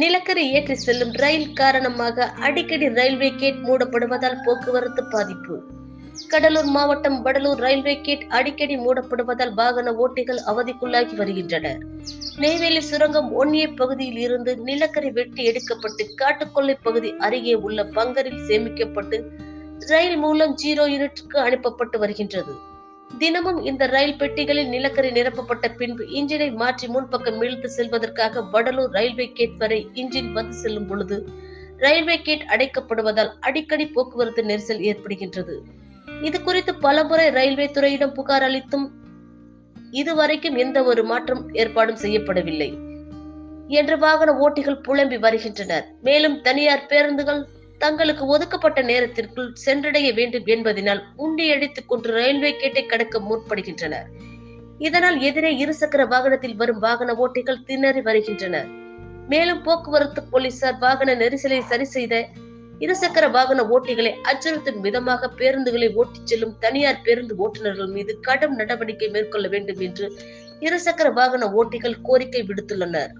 நிலக்கரி ஏற்றி செல்லும் ரயில் காரணமாக அடிக்கடி ரயில்வே கேட் மூடப்படுவதால் போக்குவரத்து பாதிப்பு. கடலூர் மாவட்டம் வடலூர் ரயில்வே கேட் அடிக்கடி மூடப்படுவதால் வாகன ஓட்டிகள் அவதிக்குள்ளாகி வருகின்றனர். நெய்வேலி சுரங்கம் ஒன்னிய பகுதியில் இருந்து நிலக்கரி வெட்டி எடுக்கப்பட்டு காட்டுக்கொள்ளை பகுதி அருகே உள்ள பங்கரில் சேமிக்கப்பட்டு ரயில் மூலம் ஜீரோ யூனிட்டுக்கு அனுப்பப்பட்டு வருகின்றது. தினமும் இந்த ரயில் பெட்டிகளில் நிலக்கரி நிரப்பப்பட்ட பின்பு இன்ஜினை மாற்றி முன்பக்கம் இழுத்து செல்வதற்காக வடலூர் ரயில்வே கேட் வரை இன்ஜின் வந்து செல்லும் பொழுது ரயில்வே கேட் அடைக்கப்படுவதால் அடிக்கடி போக்குவரத்து நெரிசல் ஏற்படுகின்றது. இது குறித்து பலமுறை ரயில்வே துறையிடம் புகார் அளித்தும் இதுவரைக்கும் எந்த ஒரு மாற்றம் ஏற்பாடும் செய்யப்படவில்லை. என்று வாகன ஓட்டிகள் புலம்பி வருகின்றனர். மேலும் தனியார் பேருந்துகள் தங்களுக்கு ஒதுக்கப்பட்ட நேரத்திற்குள் சென்றடைய வேண்டும் என்பதனால் உண்டியடித்துக் கொண்டு ரயில்வே கேட்டை கடக்க முற்படுகின்றனர். இதனால் எதிரே இருசக்கர வாகனத்தில் வரும் வாகன ஓட்டிகள் திணறி வருகின்றனர் மேலும் போக்குவரத்து போலீசார் வாகன நெரிசலை சரி செய்த இருசக்கர வாகன ஓட்டிகளை அச்சுறுத்தும் விதமாக பேருந்துகளை ஓட்டிச் செல்லும் தனியார் பேருந்து ஓட்டுநர்கள் மீது கடும் நடவடிக்கை மேற்கொள்ள வேண்டும் என்று இருசக்கர வாகன ஓட்டிகள் கோரிக்கை விடுத்துள்ளனர்.